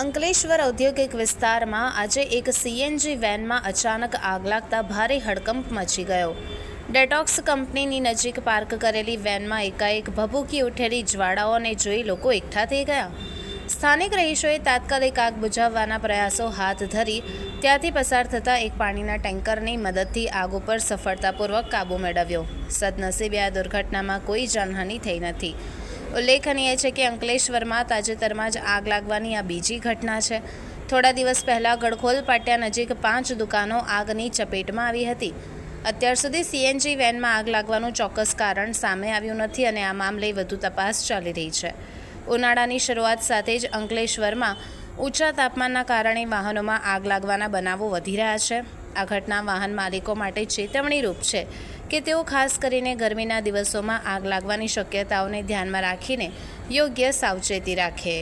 અંકલેશ્વર ઔદ્યોગિક વિસ્તારમાં આજે એક સીએનજી વેનમાં અચાનક આગ લાગતા ભારે હડકંપ મચી ગયો. ડેટોક્સ કંપનીની નજીક પાર્ક કરેલી વેનમાં એકાએક ભભૂકી ઉઠેલી જ્વાળાઓને જોઈ લોકો એકઠા થઈ ગયા. સ્થાનિક રહીશોએ તાત્કાલિક આગ બુઝાવવાના પ્રયાસો હાથ ધરી, ત્યાંથી પસાર થતા એક પાણીના ટેન્કરની મદદથી આગ ઉપર સફળતાપૂર્વક કાબૂ મેળવ્યો. સદનસીબે આ દુર્ઘટનામાં કોઈ જાનહાનિ થઈ નથી. ઉલ્લેખનીય છે કે અંકલેશ્વરમાં તાજેતરમાં જ આગ લાગવાની આ બીજી ઘટના છે. થોડા દિવસ પહેલાં ગડખોલ પાટિયા નજીક પાંચ દુકાનો આગની ચપેટમાં આવી હતી. અત્યાર સુધી સીએનજી વેનમાં આગ લાગવાનું ચોક્કસ કારણ સામે આવ્યું નથી અને આ મામલે વધુ તપાસ ચાલી રહી છે. ઉનાળાની શરૂઆત સાથે જ અંકલેશ્વરમાં ઊંચા તાપમાનના કારણે વાહનોમાં આગ લાગવાના બનાવો વધી રહ્યા છે. આ ઘટના વાહન માલિકો માટે ચેતવણીરૂપ છે. કે તેઓ ખાસ કરીને ગરમીના દિવસોમાં આગ લાગવાની શક્યતાઓને ધ્યાનમાં રાખીને યોગ્ય સાવચેતી રાખે.